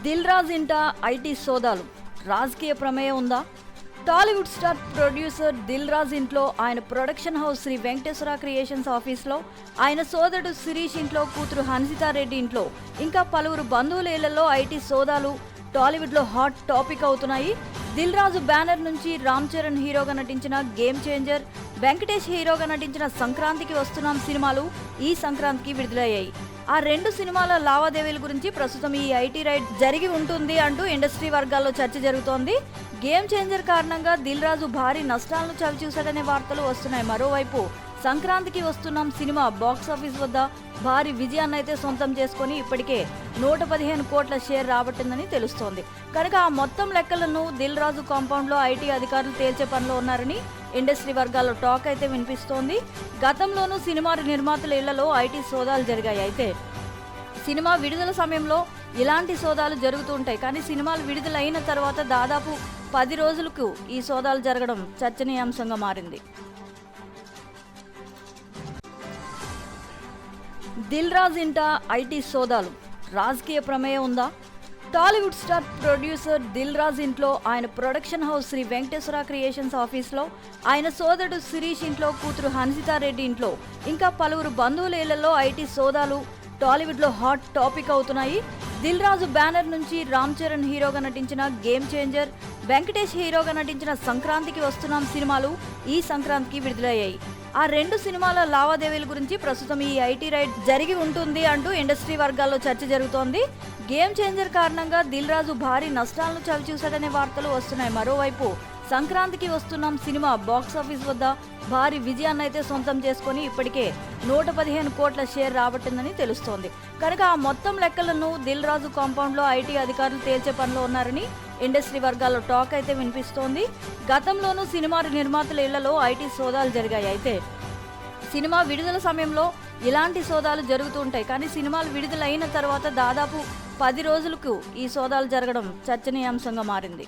దిల్ రాజ్ ఇంట ఐటీ సోదాలు. రాజకీయ ప్రమేయం ఉందా? Tollywood star producer Dil Raj ఇంట్లో ఆయన production house Sri Venkateswara creations ఆఫీస్లో ఆయన సోదరుడు శిరీష్ ఇంట్లో కూతురు హన్సితారెడ్డి ఇంట్లో. ఇంకా పలువురు బంధువుల ఇళ్ళలో ఐటీ సోదాలు టాలీవుడ్లో హాట్ టాపిక్ అవుతున్నాయి. దిల్ రాజు బ్యానర్ నుంచి రామ్ చరణ్ హీరోగా నటించిన గేమ్ చేంజర్ వెంకటేష్ హీరోగా నటించిన సంక్రాంతికి వస్తున్నాం సినిమాలు. ఈ సంక్రాంతికి విడుదలయ్యాయి. ఆ రెండు సినిమాల లావాదేవీల గురించి ప్రస్తుతం ఈ ఐటీ రైడ్ జరిగి ఉంటుంది అంటూ ఇండస్ట్రీ వర్గాల్లో చర్చ జరుగుతోంది. గేమ్ చేంజర్ కారణంగా దిల్ రాజు భారీ నష్టాలను చవిచూశాడనే వార్తలు వస్తున్నాయి. మరోవైపు సంక్రాంతికి వస్తున్నాం సినిమా బాక్స్ ఆఫీస్ వద్ద భారీ విజయాన్ని అయితే సొంతం చేసుకొని ఇప్పటికే నూట పదిహేను కోట్ల షేర్ రాబట్టిందని తెలుస్తోంది. కనుక ఆ మొత్తం లెక్కలను దిల్ రాజు కాంపౌండ్లో ఐటీ అధికారులు తేల్చే పనిలో ఉన్నారని ఇండస్ట్రీ వర్గాల్లో టాక్ అయితే వినిపిస్తోంది. గతంలోనూ సినిమా నిర్మాతల ఇళ్ళలో ఐటీ సోదాలు జరిగాయి. అయితే సినిమా విడుదల సమయంలో ఇలాంటి సోదాలు జరుగుతూ ఉంటాయి. కానీ సినిమాలు విడుదలైన తర్వాత దాదాపు పది రోజులకు ఈ సోదాలు జరగడం చర్చనీయాంశంగా మారింది. దిల్ రాజ్ ఇంట ఐటీ సోదాలు. రాజకీయ ప్రమేయం ఉందా? Tollywood star producer Dil Raj ఇంట్లో ఆయన production house Sri Venkateswara creations ఆఫీస్లో ఆయన సోదరుడు శిరీష్ ఇంట్లో కూతురు హన్సితారెడ్డి ఇంట్లో ఇంకా పలువురు బంధువుల ఇళ్ళలో ఐటీ సోదాలు టాలీవుడ్లో హాట్ టాపిక్ అవుతున్నాయి. దిల్ రాజు బ్యానర్ నుంచి రామ్ చరణ్ హీరోగా నటించిన గేమ్ చేంజర్ వెంకటేష్ హీరోగా నటించిన సంక్రాంతికి వస్తున్నాం సినిమాలు ఈ సంక్రాంతికి విడుదలయ్యాయి. ఆ రెండు సినిమాల లావాదేవీల గురించి ప్రస్తుతం ఈ ఐటీ రైడ్ జరిగి ఉంటుంది అంటూ ఇండస్ట్రీ వర్గాల్లో చర్చ జరుగుతోంది. గేమ్ చేంజర్ కారణంగా దిల్ రాజు భారీ నష్టాలను చవిచూశాడనే వార్తలు వస్తున్నాయి. మరోవైపు సంక్రాంతికి వస్తున్నాం సినిమా బాక్స్ ఆఫీస్ వద్ద. భారీ విజయాన్ని అయితే సొంతం చేసుకొని ఇప్పటికే నూట పదిహేను కోట్ల షేర్ రాబట్టిందని తెలుస్తోంది. కనుక ఆ మొత్తం లెక్కలను దిల్ రాజు కాంపౌండ్లో ఐటీ అధికారులు తేల్చే పనిలో ఉన్నారని ఇండస్ట్రీ వర్గాల్లో టాక్ అయితే వినిపిస్తోంది. గతంలోనూ సినిమా నిర్మాతల ఇళ్ళలో ఐటీ సోదాలు జరిగాయి. అయితే సినిమా విడుదల సమయంలో ఇలాంటి సోదాలు జరుగుతూ ఉంటాయి. కానీ సినిమాలు విడుదలైన తర్వాత దాదాపు పది రోజులకు ఈ సోదాలు జరగడం చర్చనీయాంశంగా మారింది.